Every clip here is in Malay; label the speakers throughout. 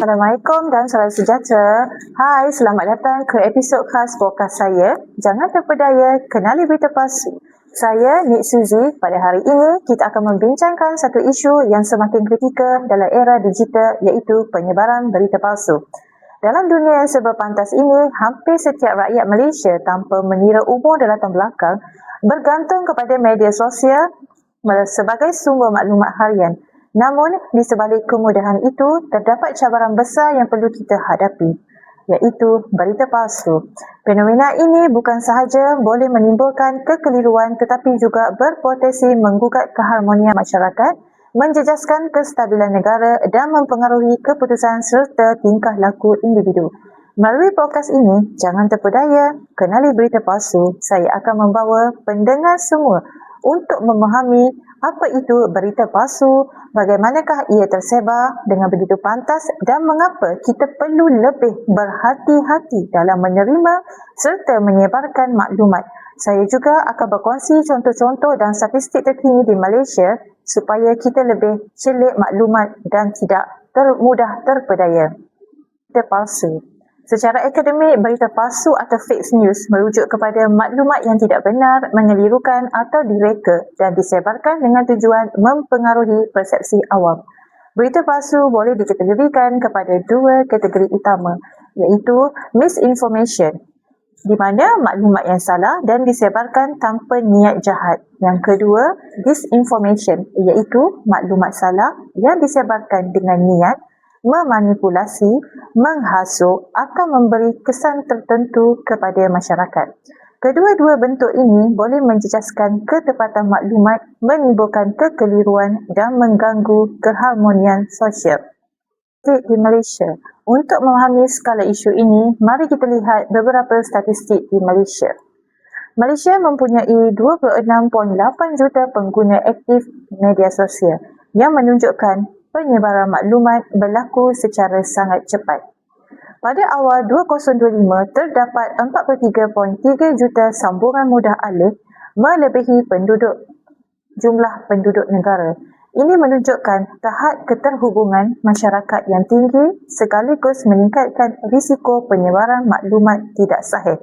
Speaker 1: Assalamualaikum dan salam sejahtera. Hai, selamat datang ke episod khas podcast saya. Jangan terpedaya, kenali berita palsu. Saya Nik Suzy. Pada hari ini, kita akan membincangkan satu isu yang semakin kritikal dalam era digital iaitu penyebaran berita palsu. Dalam dunia yang serba pantas ini, hampir setiap rakyat Malaysia tanpa mengira umur dan latar belakang bergantung kepada media sosial sebagai sumber maklumat harian. Namun, di sebalik kemudahan itu, terdapat cabaran besar yang perlu kita hadapi, iaitu berita palsu. Fenomena ini bukan sahaja boleh menimbulkan kekeliruan tetapi juga berpotensi menggugat keharmonian masyarakat, menjejaskan kestabilan negara dan mempengaruhi keputusan serta tingkah laku individu. Melalui podcast ini, jangan terpedaya, kenali berita palsu. Saya akan membawa pendengar semua untuk memahami apa itu berita palsu, bagaimanakah ia tersebar dengan begitu pantas dan mengapa kita perlu lebih berhati-hati dalam menerima serta menyebarkan maklumat. Saya juga akan berkongsi contoh-contoh dan statistik terkini di Malaysia supaya kita lebih celik maklumat dan tidak ter mudah terpedaya. Berita palsu. Secara akademik, berita palsu atau fake news merujuk kepada maklumat yang tidak benar, mengelirukan atau direka dan disebarkan dengan tujuan mempengaruhi persepsi awam. Berita palsu boleh dikategorikan kepada dua kategori utama, iaitu misinformation, di mana maklumat yang salah dan disebarkan tanpa niat jahat. Yang kedua, disinformation, iaitu maklumat salah yang disebarkan dengan niat memanipulasi, menghasut atau memberi kesan tertentu kepada masyarakat. Kedua-dua bentuk ini boleh menjejaskan ketepatan maklumat, menimbulkan kekeliruan dan mengganggu keharmonian sosial. Di Malaysia, untuk memahami skala isu ini, mari kita lihat beberapa statistik di Malaysia. Malaysia mempunyai 26.8 juta pengguna aktif media sosial yang menunjukkan penyebaran maklumat berlaku secara sangat cepat. Pada awal 2025, terdapat 43.3 juta sambungan mudah alih melebihi penduduk jumlah penduduk negara. Ini menunjukkan tahap keterhubungan masyarakat yang tinggi sekaligus meningkatkan risiko penyebaran maklumat tidak sahih.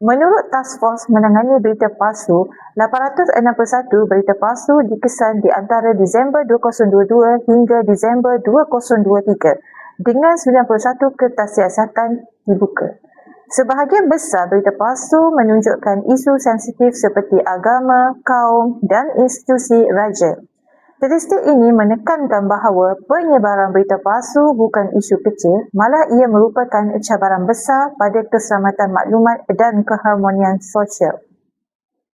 Speaker 1: Menurut Task Force menangani berita palsu, 861 berita palsu dikesan di antara Disember 2022 hingga Disember 2023 dengan 91 kertas siasatan dibuka. Sebahagian besar berita palsu menunjukkan isu sensitif seperti agama, kaum dan institusi raja. Statistik ini menekankan bahawa penyebaran berita palsu bukan isu kecil, malah ia merupakan cabaran besar pada keselamatan maklumat dan keharmonian sosial.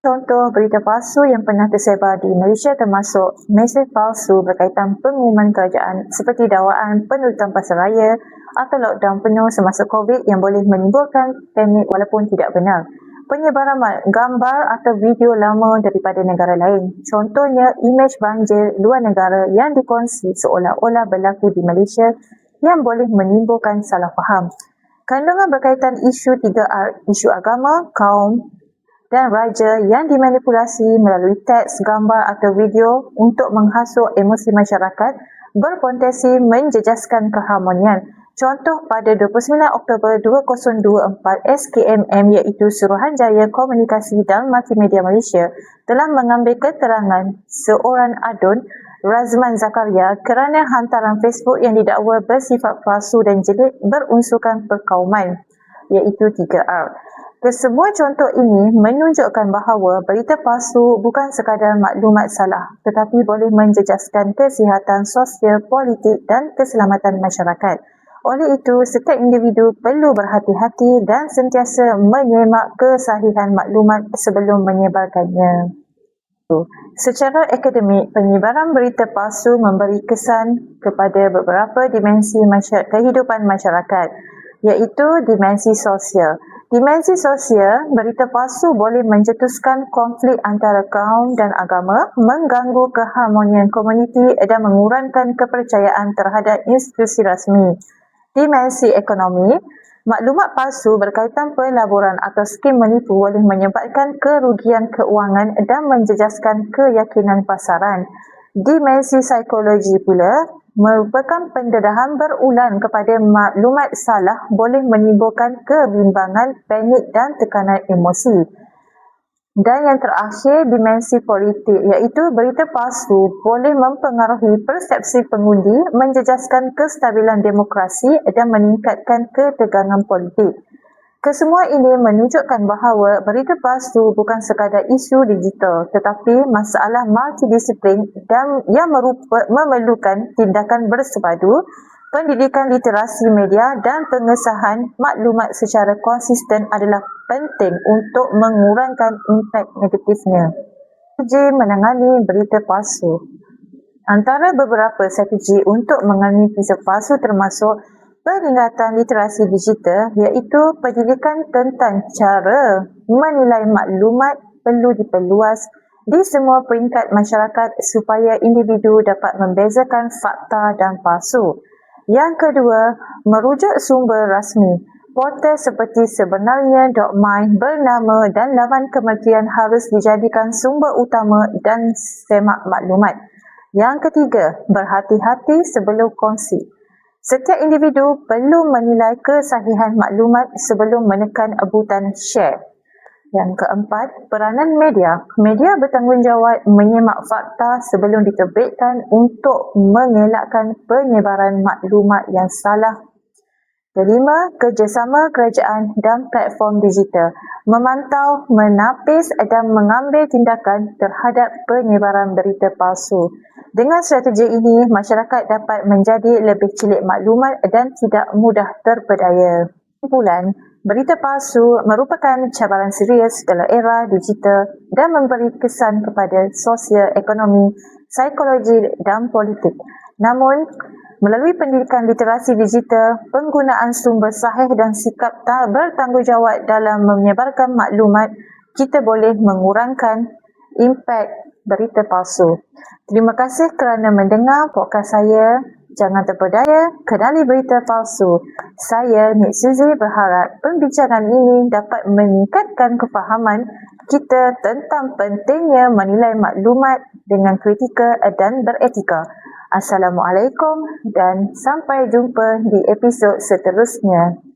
Speaker 1: Contoh berita palsu yang pernah tersebar di Malaysia termasuk mesej palsu berkaitan pengumuman kerajaan seperti dakwaan penutupan pasaraya atau lockdown penuh semasa COVID yang boleh menimbulkan panik walaupun tidak benar penyebaran gambar atau video lama daripada negara lain. Contohnya, imej banjir luar negara yang dikongsi seolah-olah berlaku di Malaysia yang boleh menimbulkan salah faham. Kandungan berkaitan isu 3R, isu agama, kaum dan raja yang dimanipulasi melalui teks, gambar atau video untuk menghasut emosi masyarakat berpotensi menjejaskan keharmonian Contoh pada 29 Oktober 2024, SKMM iaitu Suruhanjaya Komunikasi dan Multimedia Malaysia telah mengambil keterangan seorang adun Razman Zakaria kerana hantaran Facebook yang didakwa bersifat palsu dan jelit berunsurkan perkauman iaitu 3R. Kesemua contoh ini menunjukkan bahawa berita palsu bukan sekadar maklumat salah tetapi boleh menjejaskan kesihatan sosial, politik dan keselamatan masyarakat. Oleh itu, setiap individu perlu berhati-hati dan sentiasa menyemak kesahihan maklumat sebelum menyebarkannya. Secara akademik, penyebaran berita palsu memberi kesan kepada beberapa dimensi masyarakat, kehidupan masyarakat, iaitu dimensi sosial. Dimensi sosial, berita palsu boleh mencetuskan konflik antara kaum dan agama, mengganggu keharmonian komuniti dan mengurangkan kepercayaan terhadap institusi rasmi dimensi ekonomi, Maklumat palsu berkaitan pelaburan atau skim menipu boleh menyebabkan kerugian keuangan dan menjejaskan keyakinan pasaran. Dimensi psikologi pula merupakan pendedahan berulang kepada maklumat salah boleh menimbulkan kebimbangan, panik dan tekanan emosi. Dan yang terakhir, dimensi politik iaitu berita palsu boleh mempengaruhi persepsi pengundi, menjejaskan kestabilan demokrasi dan meningkatkan ketegangan politik. Kesemua ini menunjukkan bahawa berita palsu bukan sekadar isu digital tetapi masalah multidisiplin dan yang merupa, memerlukan tindakan bersepadu pendidikan literasi media dan pengesahan maklumat secara konsisten adalah penting untuk mengurangkan impak negatifnya. Strategi menangani berita palsu Antara beberapa strategi untuk menangani berita palsu termasuk peningkatan literasi digital iaitu pendidikan tentang cara menilai maklumat perlu diperluas di semua peringkat masyarakat supaya individu dapat membezakan fakta dan palsu. Yang kedua, merujuk sumber rasmi. Portal seperti sebenarnya.my bernama dan laman kementerian harus dijadikan sumber utama dan semak maklumat. Yang ketiga, berhati-hati sebelum kongsi. Setiap individu perlu menilai kesahihan maklumat sebelum menekan abutan share. Yang keempat, peranan media. Media bertanggungjawab menyemak fakta sebelum diterbitkan untuk mengelakkan penyebaran maklumat yang salah. Kelima, kerjasama kerajaan dan platform digital. Memantau, menapis dan mengambil tindakan terhadap penyebaran berita palsu. Dengan strategi ini, masyarakat dapat menjadi lebih cilik maklumat dan tidak mudah terpedaya. Kumpulan, Berita palsu merupakan cabaran serius dalam era digital dan memberi kesan kepada sosial, ekonomi, psikologi dan politik. Namun, melalui pendidikan literasi digital, penggunaan sumber sahih dan sikap tak bertanggungjawab dalam menyebarkan maklumat, kita boleh mengurangkan impak berita palsu. Terima kasih kerana mendengar podcast saya Jangan terpedaya, kenali berita palsu. Saya, Nik Suzy, berharap pembincangan ini dapat meningkatkan kefahaman kita tentang pentingnya menilai maklumat dengan kritikal dan beretika. Assalamualaikum dan sampai jumpa di episod seterusnya.